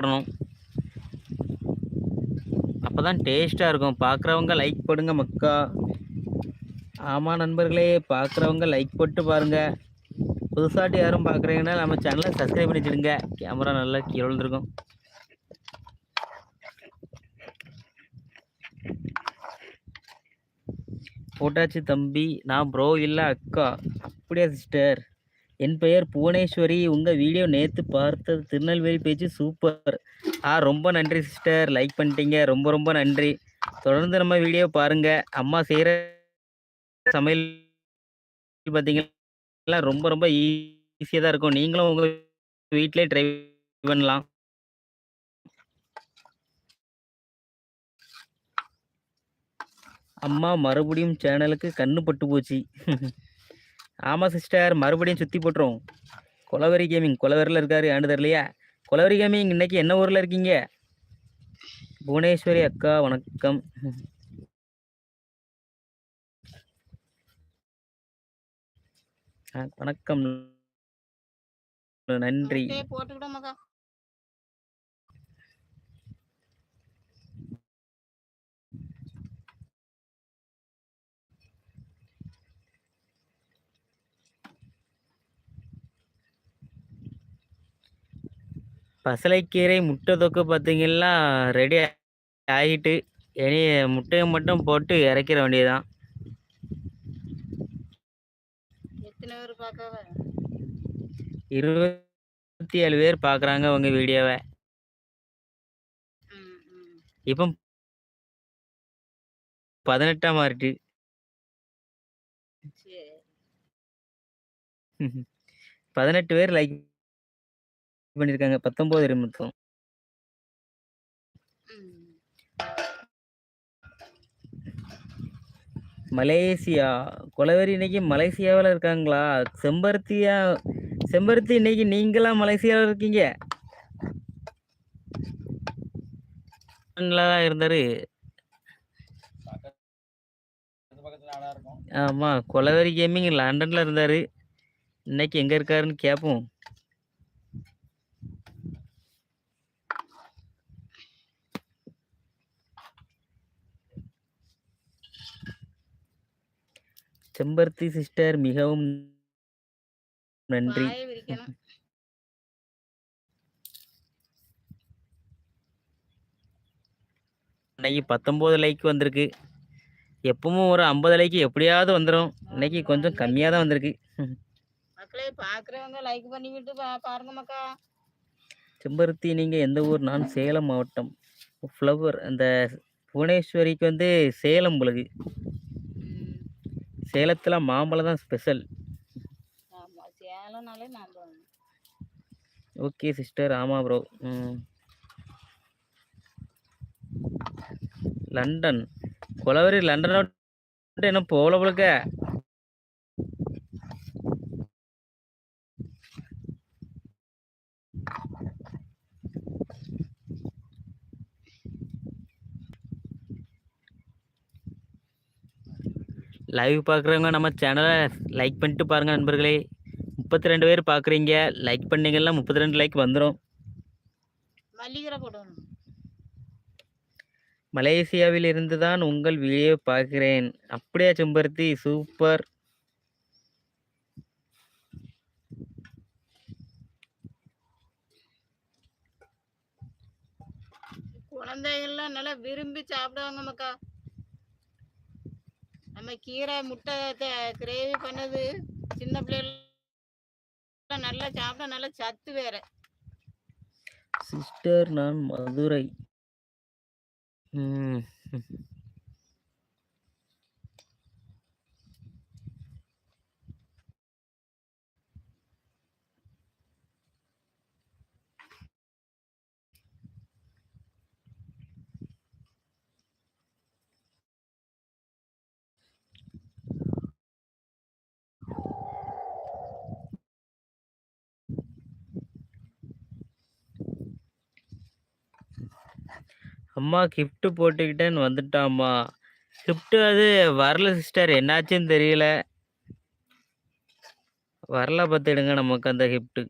போடணும் அப்போ தான் டேஸ்ட்டாக இருக்கும். பார்க்குறவங்க லைக் போடுங்க மக்கா. ஆமாம் நண்பர்களே பார்க்குறவங்க லைக் போட்டு பாருங்கள் புதுசாட்டி யாரும் பார்க்குறீங்கன்னா நம்ம சேனலை சப்ஸ்கிரைப் பண்ணிச்சிடுங்க கேமரா நல்லா கீழே விழுந்துருக்கும். போட்டாச்சு தம்பி. நான் ப்ரோ இல்லை அக்கா. அப்படியா சிஸ்டர் என் பெயர் புவனேஸ்வரி. உங்கள் வீடியோ நேற்று பார்த்தது திருநெல்வேலி பேச்சு சூப்பர். ஆ ரொம்ப நன்றி சிஸ்டர். லைக் பண்ணிட்டீங்க. ரொம்ப ரொம்ப நன்றி. தொடர்ந்து நம்ம வீடியோ பாருங்கள் அம்மா செய்கிற சமையல் பார்த்தீங்கன்னா ரொம்ப ரொம்ப ஈஸியாக தான் இருக்கும். நீங்களும் உங்கள் வீட்டிலே ட்ரை பண்ணலாம். அம்மா மறுபடியும் சேனலுக்கு கண்ணு பட்டு போச்சு. ஆமாம் சிஸ்டர் மறுபடியும் சுற்றி போட்டுரும். குலவரி கேமிங் கொலவரில் இருக்காரு ஆண்டு தரலையா? கொலவரி கேமிங் இன்னைக்கு என்ன ஊரில் இருக்கீங்க? புவனேஸ்வரி அக்கா வணக்கம். ஆ, வணக்கம். நன்றி. பசலைக்கீரை முட்டை தொக்கு பார்த்தீங்கன்னா ரெடி ஆகிட்டு இனி முட்டையை மட்டும் போட்டு இறக்கிற வேண்டியதுதான். இருபத்தி ஏழு பேர் பார்க்குறாங்க உங்கள் வீடியோவை. இப்போ பதினெட்டாம் சரி. பதினெட்டு பேர் லைக் பண்ணியிருக்காங்க பத்தொம்போது நிமிடம். ம். மலேசியா. கொலவெறி இன்னைக்கு மலேசியாவில் இருக்காங்களா? செம்பருத்தியா செம்பருத்தி இன்னைக்கு நீங்களாம் மலேசியாவில் இருக்கீங்க? தான் இருந்தாரு. ஆமா கொலவெறி கேமிங் லண்டன்ல இருந்தாரு. இன்னைக்கு எங்க இருக்காருன்னு கேட்போம் செம்பருத்தி சிஸ்டர் மிகவும் நன்றி. இன்னைக்கு பத்தொம்போது லைக் வந்திருக்கு. எப்பவும் ஒரு ஐம்பது லைக் எப்படியாவது வந்துடும் இன்னைக்கு கொஞ்சம் கம்மியாக தான் வந்திருக்கு. மக்களே பார்க்குறவங்க லைக் பண்ணிவிட்டு பா பாருங்க மக்கா. செம்பருத்தி நீங்கள் எந்த ஊர்? நான் சேலம் மாவட்டம். ஃப்ளவர் அந்த புவனேஸ்வரிக்கு வந்து சேலம் உங்களுக்கு சேலத்தில் மாம்பழம் தான் ஸ்பெஷல் ஓகே சிஸ்டர் ஆமாம் ப்ரோ லண்டன். கொலவரி லண்டன் என்ன போகல போலுக்க. லைவ் பார்க்குறவங்க நம்ம சேனலை லைக் பண்ணிட்டு பாருங்கள் நண்பர்களே. முப்பத்தி ரெண்டு பேர் பார்க்குறீங்க. லைக் பண்ணீங்கன்னா முப்பத்தி ரெண்டு லைக் வந்துடும் மலேசியாவில் இருந்து தான் உங்கள் வீடியோ பார்க்கிறேன். அப்படியா செம்பருத்தி? சூப்பர் குழந்தைகள்லாம் நல்லா விரும்பி சாப்பிடுவாங்க மக்கா நம்ம கீரை முட்டை கிரேவி பண்ணது சின்ன பிள்ளைகள் நல்லா சாப்பிட நல்லா சத்து வேற. சிஸ்டர் நான் மதுரை. ம். அம்மா கிஃப்ட்டு போட்டுக்கிட்டேன்னு வந்துட்டாம்மா. கிஃப்ட்டு அது வரல சிஸ்டர் என்னாச்சுன்னு தெரியல. வரல பார்த்துடுங்க நமக்கு அந்த கிஃப்ட்டு